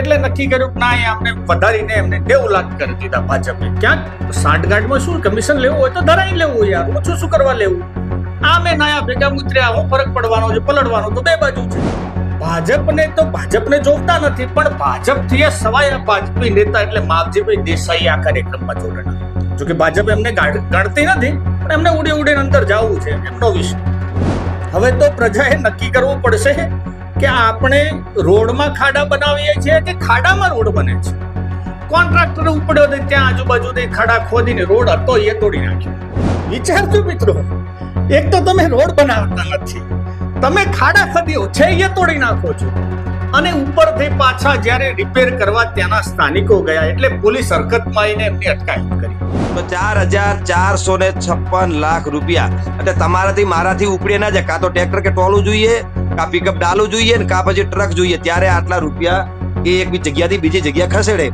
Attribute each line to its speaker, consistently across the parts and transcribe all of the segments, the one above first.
Speaker 1: એટલે નક્કી કર્યું ના, એ અમને વધારીને એમને નેવું લાખ કરી દીધા ભાજપે. ક્યાંક સાંઠગાંઠમાં શું? કમિશન લેવું હોય તો ધરાઈ લેવું યાર. ઓછું શું કરવા લેવું? આ મેં નાયા ભેગા મુત્ર્યા હું ફરક પડવાનો છે પલટવાનો તો બે બાજુ છે. ભાજપને તો ભાજપને જોતા નથી, પણ ભાજપથી એ સવાય ભાજપી નેતા એટલે માવજીભાઈ દેસાઈ આ કાર્યક્રમમાં જોડાણા. જો કે ભાજપ એમને ગણતી નથી, પણ એમને ઉડી ઉડીને અંદર જવું છે, એમનો વિષય. હવે તો પ્રજાએ નક્કી કરવું પડશે કે આપણે રોડમાં ખાડા બનાવીએ છીએ કે ખાડામાં રોડ બને છે? કોન્ટ્રાક્ટર ઉપડ્યો તો ત્યાં આજુબાજુ ખાડા ખોદીને રોડ હતો એ તોડી નાખ્યો. વિચારજો મિત્રો? એક તો તમે રોડ બનાવતા નથી. તમે ખાડા ખોદ્યો છે એ તોડી નાખો છો. અને ઉપરથી પાછા જ્યારે રિપેર કરવા ત્યાંના સ્થાનિકો ગયા, એટલે પોલીસ હરકતમાં આવીને એમની અટકાયત કરી.
Speaker 2: તો ચાર હજાર ચારસો ને છપ્પન લાખ રૂપિયા. એટલે તમારાથી મારાથી ઉપડે ના જાય. કાં તો ટ્રેક્ટર કે ટોલું જોઈએ, કાં પિકઅપ ડાલું જોઈએ ને કાં પછી ટ્રક જોઈએ. ત્યારે આટલા રૂપિયા એ એક જગ્યાથી બીજી જગ્યા ખસેડે.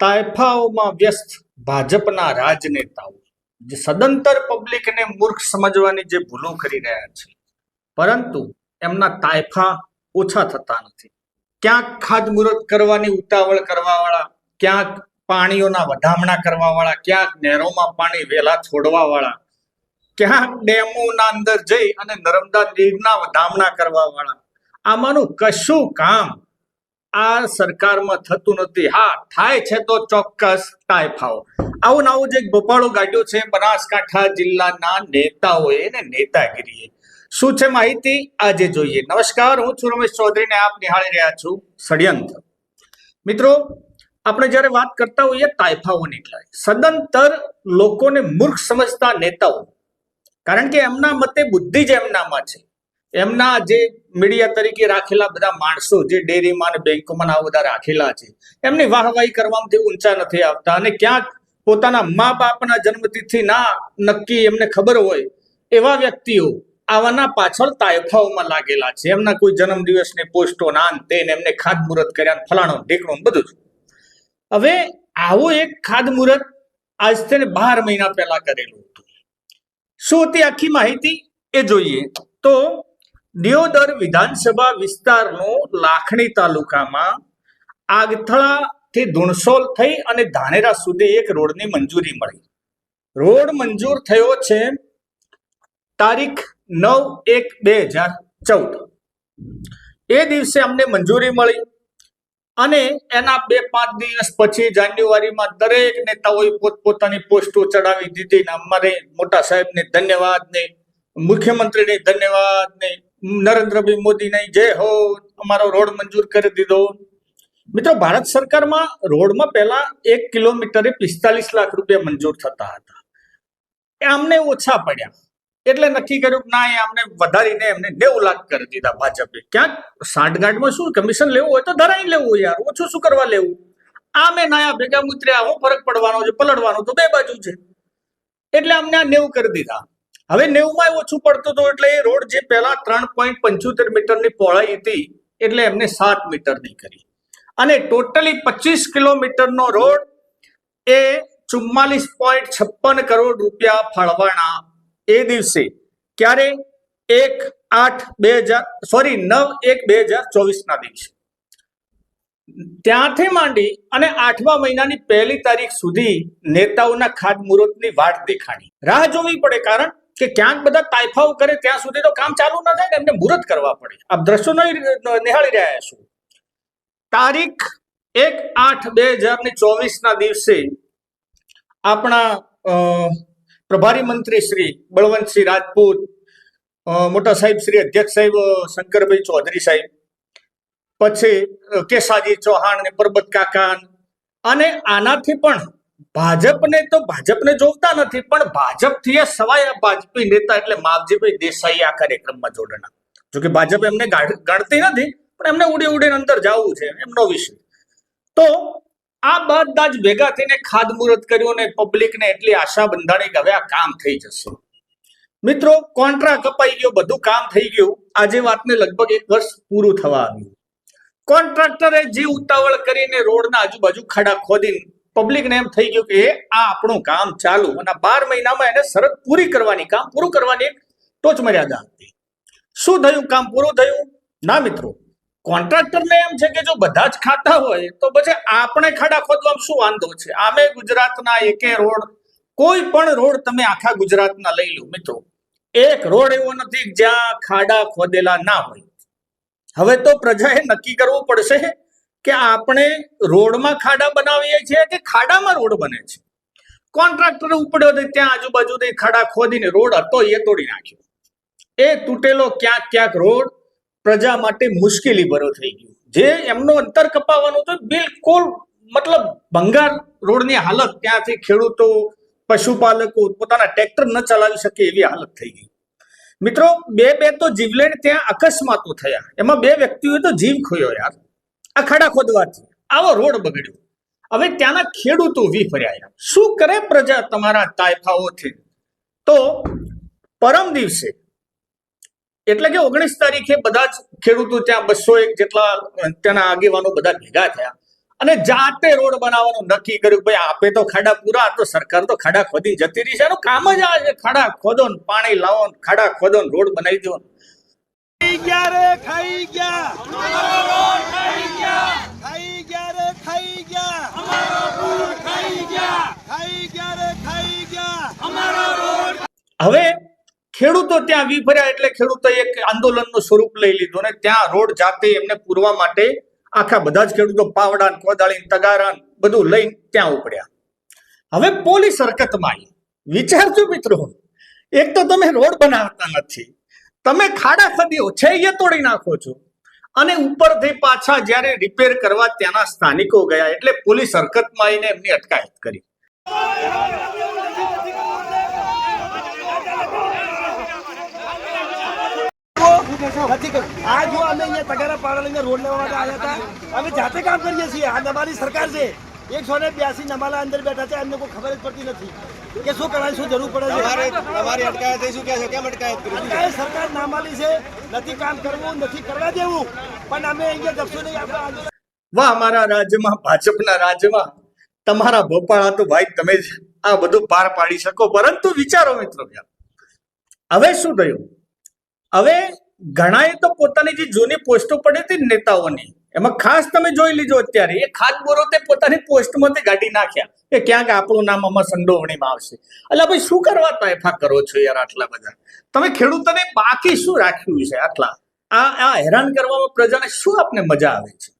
Speaker 1: તાયફાઓમાં વ્યસ્ત ભાજપના રાજનેતાઓ, જે સદંતર પબ્લિકને મૂર્ખ સમજવાની જે ભૂલો કરી રહ્યા છે. પરંતુ એમના તાયફા ઓછા થતા નથી. ક્યાંક ખાતમુહૂર્ત કરવાની ઉતાવળ કરવાવાળા, ક્યાંક પાણીઓના વધામણા કરવાવાળા, ક્યાંક નહેરોમાં પાણી વહેલા છોડવાવાળા, ક્યાંક ડેમોના અંદર જઈ અને નર્મદા નીરના વધામણા કરવાવાળા. આમાંનું કશું કામ આ સરકારમાં થતું નથી. હા, થાય છે તો ચોક્કસ તાયફાઓ આવું નવું જે એક ભોપાળો ગાડ્યો છે. બનાસકાંઠા જિલ્લાના નેતાઓએ ને નેતાગીરીએ. શું છે માહિતી? આજે જોઈએ. નમસ્કાર, હું છું રમેશ ચૌધરીને આપ નિહાળી રહ્યા છું ષડયંત્ર. મિત્રો, આપણે જ્યારે વાત કરતા હોઈએ તાયફાઓની સદંતર લોકોને મૂર્ખ સમજતા નેતાઓ, કારણ કે એમના મતે બુદ્ધિ જ એમનામાં છે. એમના જે મીડિયા તરીકે રાખેલા બધા માણસો, જે ડેરીમાં અને બેંકોમાં આ બધા રાખેલા છે, એમની વાહવાહી કરવામાંથી ઊંચા નથી આવતા અને ક્યાંક પોતાના મા બાપના જન્મતિથિ ના નક્કી એમને ખબર હોય એવા વ્યક્તિઓ આવાના પાછળ તાયફાઓમાં લાગેલા છે. એમના કોઈ જન્મદિવસની પોસ્ટો ના ને એમને ખાતમુહૂર્ત કર્યા ફલાણો ઢીકણું બધું હવે આવું એક ખાતમુહૂર્ત આજથી બાર મહિના પહેલા કરેલું હતું. શું હતી આખી માહિતી? એ જોઈએ. તો દિયોદર વિધાનસભા વિસ્તારનો લાખણી તાલુકામાં આગથળા થી ધુણસોલ થઈ અને ધાનેરા સુધી એક રોડની મંજૂરી મળી. રોડ મંજૂર થયો છે તારીખ નવ એક બે હજાર ચૌદ. એ દિવસે અમને મંજૂરી મળી અને એના બે પાંચ દિવસ પછી જાન્યુઆરીમાં દરેક નેતાઓએ પોતપોતાની પોસ્ટો ચડાવી દીધી ને અમારે મોટા સાહેબને ધન્યવાદ ને મુખ્યમંત્રીને ધન્યવાદ ને નરેન્દ્રભાઈ મોદીને જય હો અમારો રોડ મંજૂર કરી દીધો. મિત્રો, ભારત સરકારમાં રોડમાં પહેલા એક કિલોમીટરે પિસ્તાલીસ લાખ રૂપિયા મંજૂર થતા હતા. એ અમને ઓછા પડ્યા. એટલે નક્કી કર્યું ના, એ અમને વધારીને એમને નેવું લાખ કરી દીધા ભાજપે. ક્યાંક સાઠગાંઠમાં શું કમિશન લેવું હોય તો ધરાઈ લેવું યાર, ઓછું શું કરવા લેવું? આ મેં નાયા ભેગા મુત્ર્યા હું ફરક પડવાનો છે પલટવાનો તો બે બાજુ છે. એટલે અમને આ નેવું કરી દીધા. હવે નેવુંમાં ઓછું પડતું હતું એટલે એ રોડ જે પહેલા ત્રણ પોઈન્ટ પંચોતેર મીટરની પહોળાઈ હતી, એટલે એમને સાત મીટરની કરી. અને ટોટલી પચીસ કિલોમીટરનો રોડ એ ચુમ્માલીસ પોઈન્ટ છપ્પન કરોડ રૂપિયા ફાળવાના એ દિવસે ક્યારે? એક આઠ બે હજાર સોરી નવ એક બે હજાર ચોવીસના દિવસે. ત્યાંથી માંડી અને આઠમા મહિનાની પહેલી તારીખ સુધી નેતાઓના ખાતમુહૂર્તની વાટ દેખાણી. રાહ જોવી પડે કારણ કે ક્યાંક બધા તાઇફાઓ કરે ત્યાં સુધી તો કામ ચાલુ ન થાય ને એમને મુહૂર્ત કરવા પડે. આપ દ્રશ્યો નહીં નિહાળી રહ્યા છો. તારીખ એક આઠ બે હજાર ને ચોવીસ ના દિવસે આપણા પ્રભારી મંત્રી શ્રી બળવંતસિંહ રાજપૂત મોટા સાહેબ શ્રી અધ્યક્ષ સાહેબ શંકરભાઈ ચૌધરી સાહેબ, પછી કેસાજી ચૌહાણ ને પરબત કાકા અને આનાથી પણ ભાજપને તો ભાજપને જોતા નથી, પણ ભાજપથી એ સવાય ભાજપી નેતા એટલે માવજીભાઈ દેસાઈ આ કાર્યક્રમમાં જોડાણા. જો કે ભાજપ એમને ગણતી નથી, પણ એમને ઉડી ઉડીને અંદર જવું છે, એમનો વિષય. તો આ બધા જ ભેગા થઈને ખાદમુહૂર્ત કર્યું ને પબ્લિકને એટલી આશા બંધાણી કે હવે આ કામ થઈ જશે. મિત્રો કોન્ટ્રા કપાઈ ગયો, બધું કામ થઈ ગયું. આજે વાતને લગભગ એક વર્ષ પૂરું થવા આવ્યું. કોન્ટ્રાક્ટરે જે ઉતાવળ કરીને રોડના આજુબાજુ ખાડા ખોદીને પબ્લિકને એમ થઈ ગયું કે આ આપણું કામ ચાલુ. અને બાર મહિનામાં એને શરત પૂરી કરવાની, કામ પૂરું કરવાની એક ટોચ મર્યાદા હતી શું થયું? કામ પૂરું થયું? ના મિત્રો કોન્ટ્રાક્ટરને એમ છે કે જો બધા જ ખાતા હોય, તો પછી આપણે ખાડા ખોદવામાં શું વાંધો છે? આમે ગુજરાતના એકે રોડ, કોઈ પણ રોડ તમે આખા ગુજરાતના લઈ લો મિત્રો. એક રોડ એવો નથી જ્યાં ખાડા ખોદેલા ના હોય. હવે તો પ્રજાએ નક્કી કરવું પડશે કે આપણે રોડમાં ખાડા બનાવીએ છીએ કે ખાડામાં રોડ બને છે. કોન્ટ્રાક્ટર ઉપડ્યો હતો ત્યાં આજુબાજુથી ખાડા ખોદીને રોડ હતો, એ તોડી નાખ્યો. એ તૂટેલો ક્યાંક ક્યાંક રોડ પ્રજા માટે મુશ્કેલી ભરો થઈ ગયું. જે એમનો અંતર કપાવવાનું તો બિલકુલ મતલબ ભંગાર રોડની હાલત. ત્યાંથી ખેડૂતો, પશુપાલકો પોતાના ટ્રેક્ટર ન ચલાવી શકે એવી હાલત થઈ ગઈ. મિત્રો, બે બે તો જીવલેણ ત્યાં અકસ્માતો થયા. એમાં બે વ્યક્તિઓએ તો જીવ ખોયો યાર. આ ખાડા ખોદવાથી. આવો રોડ બગડ્યો. હવે ત્યાંના ખેડૂતો વિફર્યા શું કરે પ્રજા તમારા તાયફાઓથી? તો પરમ દિવસે એટલે કે ઓગણીસ તારીખે બધા જ ખેડૂતો ત્યાં બસો એક જેટલા ત્યાંના આગેવાનો બધા ભેગા થયા. અને જાતે રોડ બનાવવાનું નક્કી કર્યું ભાઈ આપે તો ખાડા પૂરા તો સરકાર તો ખાડા ખોદી જતી રહી છે. એનું કામ જ આ છે ખાડા ખોદો ને પાણી લાવો ને ખાડા ખોદો ને રોડ બનાવી દો
Speaker 3: ખાઈ ગયા રે ખાઈ ગયા. ખાઈ ગયા રે ખાઈ ગયા. ખાઈ ગયા રે ખાઈ ગયા.
Speaker 1: હવે ખેડૂતો ત્યાં વિફર્યા એટલે ખેડૂતો એક આંદોલનનું સ્વરૂપ લઈ લીધું અને ત્યાં રોડ જાતે એમને પૂરવા માટે આખા બધા જ ખેડૂતો પાવડા ને કોદાળી ને બધું લઈને ત્યાં ઉપડ્યા. હવે પોલીસ હરકતમાં આવી. વિચારજો મિત્રો, એક તો તમે રોડ બનાવતા નથી. તમે ખાડા ખદીઓ છે એ તોડી નાખો છો. અને ઉપરથી પાછા જ્યારે રિપેર કરવા ત્યાંના સ્થાનિકો ગયા એટલે પોલીસ હરકતમાં આવીને એમની અટકાયત કરી.
Speaker 3: નથી આ જો અમે અહીંયા તગારા પાડા લઈને રોડ લેવા માટે આવ્યા હતા અમે જાતે કામ કરીએ છીએ. આ અમારી સરકાર છે. એકસો ને બ્યાસી નમાલા અંદર બેઠા છે એમને કોઈ ખબર જ પડતી નથી. કે શું કરવાની શું જરૂર પડે છે?
Speaker 4: તમારી અટકાયત શું કહે છે? કેમ અટકાયત કરી?
Speaker 3: સરકાર નામાલી છે. નથી કામ કરવું નથી કરવા દેવું. પણ અમે અહીંયા જપશું નહીં. આપણે
Speaker 1: વાહ અમારા રાજ્યમાં ભાજપના રાજ્યમાં. તમારા ભોપાળા તો ભાઈ તમે જ આ બધું પાર પાડી શકો. પરંતુ વિચારો મિત્રો હવે શું થયું? હવે ઘણાએ તો પોતાની જે જૂની પોસ્ટો પડી હતી નેતાઓની. એમાં ખાસ તમે જોઈ લીજો અત્યારે, એ ખાતબોરો તે પોતાની પોસ્ટમાંથી કાઢી નાખ્યા. કે ક્યાંક આપણું નામ આમાં સંડોવણીમાં આવશે. એટલે ભાઈ, શું કરવા તોફા કરો છો યાર આટલા બધા? તમે ખેડૂતોને બાકી શું રાખ્યું છે આટલા? આ આ હેરાન કરવામાં પ્રજાને શું આપને મજા આવે છે?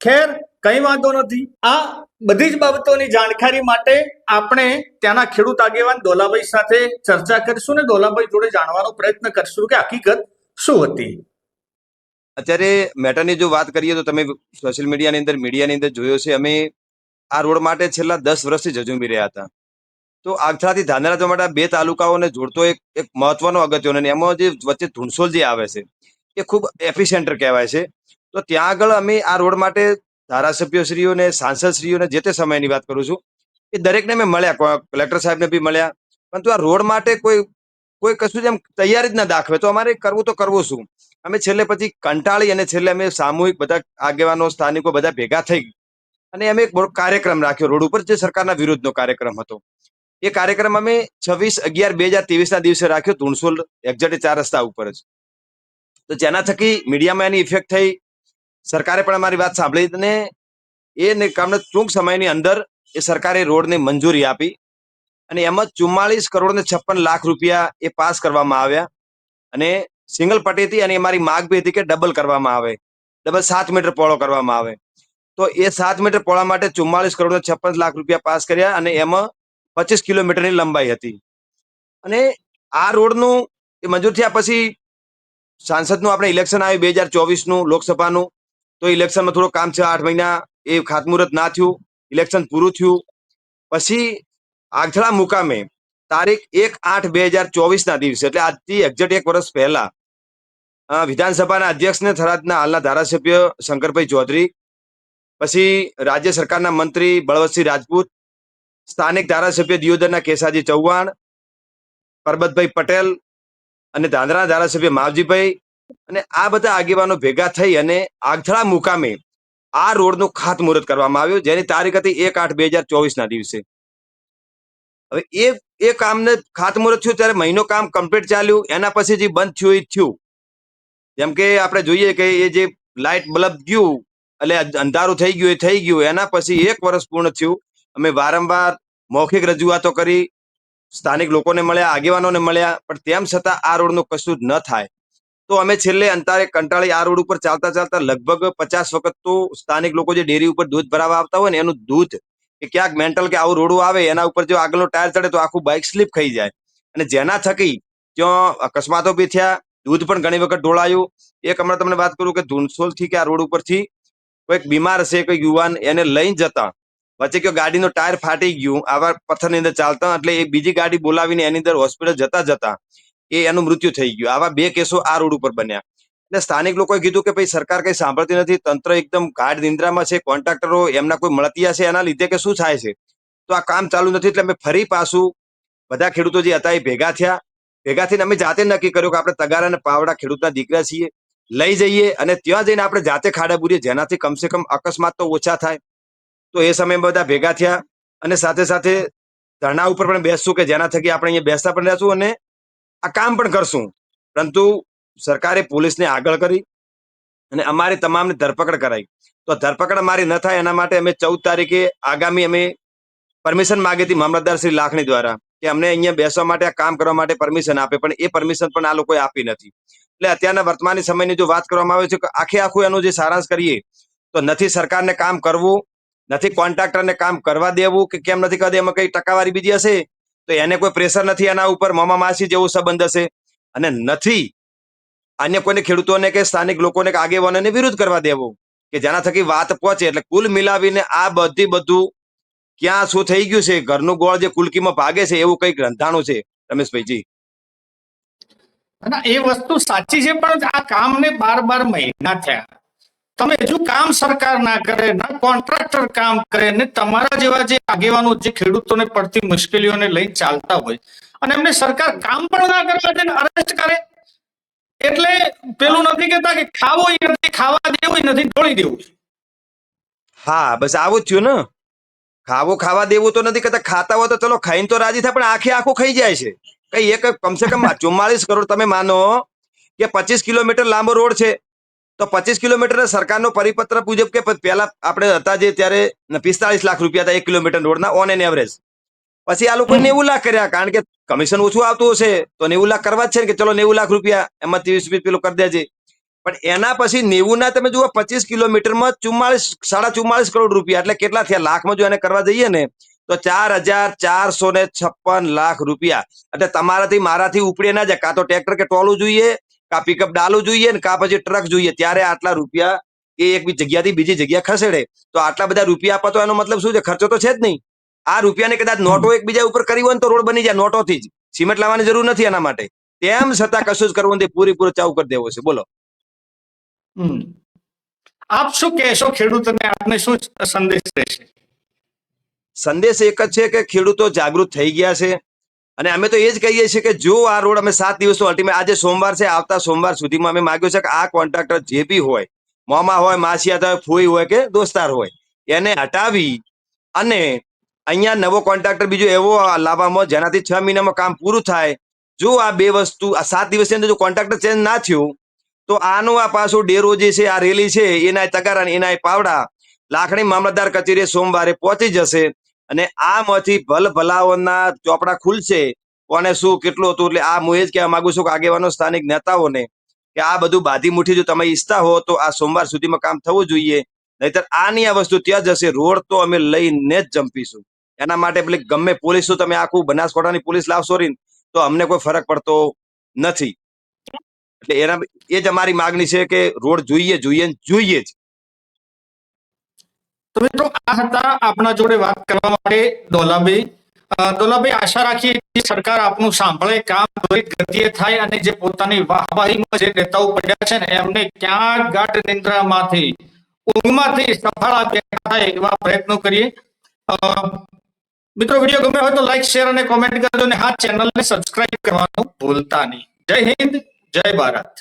Speaker 1: ખેર, કઈ વાંધો નથી. આ બધી જ બાબતોની જાણકારી માટે આપણે ત્યાંના ખેડૂત આગેવાન દોલાભાઈ સાથે ચર્ચા કરીશું ને દોલાભાઈ જોડે જાણવાનો પ્રયત્ન કરશું કે હકીકત શું હતી?
Speaker 2: અત્યારે મેટરની જો વાત કરીએ તો તમે સોશિયલ મીડિયાની અંદર મીડિયાની અંદર જોયો છે, અમે આ રોડ માટે છેલ્લા દસ વર્ષથી ઝઝુમી રહ્યા હતા. તો આગથાથી ધાનેરા જવા માટે બે તાલુકાઓને જોડતો એક એક મહત્વનો અગત્યનો અને એમાં જે વચ્ચે ધૂણસોલ જે આવે છે, એ ખૂબ એફિશિયન્ટર કહેવાય છે. તો ત્યાં આગળ અમે આ રોડ માટે ધારાસભ્યશ્રીઓને, સાંસદશ્રીઓને જે તે સમયની વાત કરું છું, એ દરેકને મેં મળ્યા. કલેક્ટર સાહેબને બી મળ્યા. પરંતુ આ રોડ માટે કોઈ કોઈ કશું જેમ તૈયારી જ ના દાખવે. તો અમારે કરવું તો કરવું શું? અમે છેલ્લે પછી કંટાળી અને છેલ્લે અમે સામૂહિક બધા આગેવાનો, સ્થાનિકો બધા ભેગા થઈ અને અમે એક કાર્યક્રમ રાખ્યો. રોડ ઉપર જે સરકારના વિરુદ્ધનો કાર્યક્રમ હતો. એ કાર્યક્રમ અમે છવ્વીસ અગિયાર બે હજાર ત્રેવીસના દિવસે રાખ્યો. ધૂણસોલ એક્ઝેક્ટ ચાર રસ્તા ઉપર જ. તો જેના થકી મીડિયામાં એની ઇફેક્ટ થઈ. સરકારે પણ અમારી વાત સાંભળી અને એ કારણે ટૂંક સમયની અંદર એ સરકારે રોડને મંજૂરી આપી. અને એમાં ચુમ્માળીસ કરોડ ને છપ્પન લાખ રૂપિયા એ પાસ કરવામાં આવ્યા. અને સિંગલ પટ્ટીથી અને મારી માગ બી હતી કે ડબલ કરવામાં આવે. ડબલ સાત મીટર પહોળો કરવામાં આવે. તો એ સાત મીટર પહોળા માટે ચુમ્માળીસ કરોડ ને છપ્પન લાખ રૂપિયા પાસ કર્યા અને એમાં પચીસ કિલોમીટરની લંબાઈ હતી. અને આ રોડનું એ મંજૂર થયા પછી સાંસદનું આપણે ઇલેક્શન આવ્યું બે હજાર ચોવીસનું લોકસભાનું તો ઇલેક્શનમાં થોડું કામ છે આઠ મહિના એ ખાતમુહૂર્ત ના થયું. ઇલેક્શન પૂરું થયું. પછી આગથળા મુકામે તારીખ એક આઠ બે હજાર ચોવીસના દિવસે, એટલે આજથી એક્ઝેક્ટ એક વર્ષ પહેલા વિધાનસભાના વિધાનસભાના અધ્યક્ષને થરાદના હાલના ધારાસભ્ય શંકરભાઈ ચૌધરી, પછી રાજ્ય સરકારના મંત્રી બળવંતસિંહ રાજપૂત, સ્થાનિક ધારાસભ્ય દિયોદરના કેસાજી ચૌહાણ, પરબતભાઈ પટેલ અને ધાંધ્રાના ધારાસભ્ય માવજીભાઈ અને આ બધા આગેવાનો ભેગા થઈ અને આગથળા મુકામે આ રોડનું ખાતમુહૂર્ત કરવામાં આવ્યું, જેની તારીખ હતી એક આઠ બે હજાર ચોવીસના દિવસે. હવે એ એ કામને ખાતમુહૂર્ત થયું ત્યારે મહિનો કામ કમ્પ્લીટ ચાલ્યું, એના પછી જે બંધ થયું એ થયું. જેમ કે આપણે જોઈએ કે એ જે લાઇટ બલ્બ ગયું, એટલે અંધારું થઈ ગયું, એ થઈ ગયું, એના પછી એક વર્ષ પૂર્ણ થયું. અમે વારંવાર મૌખિક રજૂઆતો કરી, સ્થાનિક લોકોને મળ્યા, આગેવાનોને મળ્યા, પણ તેમ છતાં આ રોડનું કશું જ ન થાય. તો અમે છેલ્લે અંતારે કંટાળી આ રોડ ઉપર ચાલતા ચાલતા લગભગ પચાસ વખત તો સ્થાનિક લોકો જે ડેરી ઉપર દૂધ ભરાવા આવતા હોય ને એનું દૂધ કે ક્યાંક મેન્ટલ કે આવું રોડું આવે, એના ઉપર જો આગળનો ટાયર ચડે તો આખું બાઇક સ્લીપ ખાઈ જાય. અને જેના થકી ત્યાં અકસ્માતો બી થયા, દૂધ પણ ઘણી વખત ઢોળાયું. એક હમણાં તમને વાત કરું કે ધૂનસોલથી કે આ રોડ ઉપરથી કોઈક બીમાર હશે કોઈ યુવાન એને લઈને જતા, વચ્ચે કયો ગાડીનો ટાયર ફાટી ગયું, આવા પથ્થરની અંદર ચાલતા, એટલે એ બીજી ગાડી બોલાવીને એની અંદર હોસ્પિટલ જતા જતા એ એનું મૃત્યુ થઈ ગયું. આવા બે કેસો આ રોડ ઉપર બન્યા. એટલે સ્થાનિક લોકોએ કીધું કે ભાઈ સરકાર કઈ સાંભળતી નથી, તંત્ર એકદમ ગાઢ નિંદ્રામાં છે, કોન્ટ્રાક્ટરો એમના કોઈ મળતિયા છે, એના લીધે કે શું થાય છે? તો આ કામ ચાલુ નથી એટલે અમે ફરી પાછું બધા ખેડૂતો જે હતા એ ભેગા થયા. ભેગા થઈને અમે જાતે નક્કી કર્યું કે આપણે તગારા અને પાવડા ખેડૂતના દીકરા છીએ, લઈ જઈએ અને ત્યાં જઈને આપણે જાતે ખાડા બુરીએ, જેનાથી કમસે કમ અકસ્માત તો ઓછા થાય. તો એ સમયે બધા ભેગા થયા અને સાથે સાથે ધરણા ઉપર પણ બેસશું કે જેના થકી આપણે અહીંયા બેસતા પણ રહેશું અને આ કામ પણ કરશું. પરંતુ સરકારે પોલીસને આગળ કરી અને અમારી તમામને ધરપકડ કરાઈ. તો ધરપકડ અમારી ન થાય એના માટે અમે ચૌદ તારીખે આગામી અમે પરમિશન માગી હતી મામલતદાર શ્રી લાખણી દ્વારા કે અમને અહીંયા બેસવા માટે આ કામ કરવા માટે પરમિશન આપે, પણ એ પરમિશન પણ આ લોકોએ આપી નથી. એટલે અત્યારના વર્તમાન સમયની જો વાત કરવામાં આવે છે કે આખે આખું એનું જે સારાંશ કરીએ, તો નથી સરકારને કામ કરવું, નથી કોન્ટ્રાક્ટરને કામ કરવા દેવું કે કેમ નથી કરતી એમાં કઈ ટકાવારી બીજી હશે? તો એને કોઈ પ્રેશર નથી એના ઉપર, મામા માસી જેવો સંબંધ હશે. અને નથી અન્ય કોઈને ખેડૂતોને કે સ્થાનિક લોકોને આગેવાનોને વિરોધ કરવા દેવો કે જેના થકી વાત પહોંચે એટલે કુલ મિલાવીને આ બધી બધું ક્યાં શું થઈ ગયું છે? ઘરનું ગોળ જે કુલકીમાં ભાગે છે એવું કંઈક રંધાણું છે, રમેશભાઈજી?
Speaker 1: એ વસ્તુ સાચી છે, પણ આ કામને બાર બાર મહિના થયા. તમે હજુ કામ સરકાર ના કરે, ના કોન્ટ્રાક્ટર કામ કરે, ને તમારા જેવા જે આગેવાનો, જે ખેડૂતોને પડતી મુશ્કેલીઓને લઈ ચાલતા હોય, અને એમને સરકાર કામ પણ ના કરવા દે અરેસ્ટ કરે એટલે પેલું નથી કેતા કે ખાવો નથી, ખાવા દેવું નથી, ઢોળી દેવું
Speaker 2: હા, બસ આવું જ થયું ને. ખાવો, ખાવા દેવું તો નથી કહેતા, ખાતા હોય તો ચલો ખાઈને તો રાજી થાય, પણ આખે આખું ખાઈ જાય છે. કઈ એક કમસે કમ ચુમ્માલીસ કરોડ તમે માનો કે પચીસ કિલોમીટર લાંબો રોડ છે, તો પચીસ કિલોમીટર સરકારનો પરિપત્ર મુજબ કે પહેલા આપણે હતા જે ત્યારે પિસ્તાળીસ લાખ રૂપિયા હતા એક કિલોમીટર રોડના ઓન એન એવરેજ પછી આ લોકો નેવું લાખ કર્યા કારણ કે કમિશન ઓછું આવતું હશે તો નેવું લાખ કરવા જ છે ને કે ચલો નેવું લાખ રૂપિયા એમાં ત્રીસ રૂપિયા પેલું કરી દેજે. પણ એના પછી નેવું ના તમે જુઓ પચીસ કિલોમીટરમાં ચુમ્માળીસ સાડા ચુમ્માલીસ કરોડ રૂપિયા એટલે કેટલા થયા? લાખમાં જો એને કરવા જઈએ ને તો ચાર હજાર ચારસો ને છપ્પન લાખ રૂપિયા. એટલે તમારાથી મારાથી ઉપડે ના જાય. કાં તો ટ્રેક્ટર કે ટોલું જોઈએ કાં પિકઅપ ડાલું જોઈએ ને કાં પછી ટ્રક જોઈએ. ત્યારે આટલા રૂપિયા એ એક જગ્યાથી બીજી જગ્યા ખસેડે. તો આટલા બધા રૂપિયા આપવા તો એનો મતલબ શું છે? ખર્ચો તો છે જ નહીં. આ રૂપિયાને કદાચ નોટો એકબીજા ઉપર કરી હોય તો રોડ બની જાય નોટોથી જ. સિમેન્ટ લાવવાની જરૂર નથી એના માટે. તેમ છતાં કશું જ કરવું નથી પૂરેપૂરો ચાવ કરી દેવો છે. બોલો.
Speaker 1: આપ શું કહેશો ખેડૂતોને? આપને શું સંદેશ રહેશે?
Speaker 2: સંદેશ એક જ છે કે ખેડૂતો જાગૃત થઈ ગયા છે. અને અમે તો એ જ કહીએ છીએ કે જો આ રોડ અમે સાત દિવસનો અલ્ટિમેટ આજે સોમવાર છે આવતા સોમવાર સુધીમાં અમે માગ્યું છે કે આ કોન્ટ્રાક્ટર જે બી હોય મોમા હોય માસિયાત હોય ફોઈ હોય કે દોસ્તાર હોય એને હટાવી અને અહીંયા નવો કોન્ટ્રાક્ટર બીજો એવો લાવવામાં જેનાથી છ મહિનામાં કામ પૂરું થાય. જો આ બે વસ્તુ, આ સાત દિવસની અંદર જો કોન્ટ્રાક્ટર ચેન્જ ના થયું, તો આનું આ પાછું ડેરો જે છે, આ રેલી છે, એના તગારા એના પાવડા લાખણી મામલતદાર કચેરીએ સોમવારે પહોંચી જશે અને આમાંથી ભલ ભલાઓના ચોપડા ખુલશે. કોને શું કેટલું હતું એટલે આ હું એ જ કહેવા માંગુ છું કે આગેવાનો, સ્થાનિક નેતાઓને કે આ બધું બાધી મુઠ્ઠી જો તમે ઈચ્છતા હો તો આ સોમવાર સુધીમાં કામ થવું જોઈએ. નહીતર આની આ વસ્તુ ત્યાં જશે રોડ તો અમે લઈને જ જંપીશું. એના માટે પેલી ગમે પોલીસ તમે આખું બનાસકાંઠાની પોલીસ લાવશો રીન તો અમને કોઈ ફરક પડતો નથી. એટલે એના એ જ અમારી માગણી છે કે રોડ જોઈએ જોઈએ જોઈએ જ.
Speaker 1: તો મિત્રો, આ હતા આપણા જોડે વાત કરવા માટે દોલાભાઈ. દોલાભાઈ, આશા રાખીએ કે સરકાર આપનું સાંભળે, કામ ત્વરિત ગતિએ થાય અને જે પોતાની વાહવાહીમાં જે નેતાઓ પડ્યા છે ને, એમને ક્યાં ગાઢ નિંદ્રામાંથી, ઊંઘમાંથી સફળ બેઠા થાય એવા પ્રયત્નો કરીએ. મિત્રો વીડિયો ગમે હોય તો લાઈક શેર અને કોમેન્ટ કરજો અને હા ચેનલને સબસ્ક્રાઇબ કરવાનું ભૂલતા નહીં. જય હિન્દ, જય ભારત.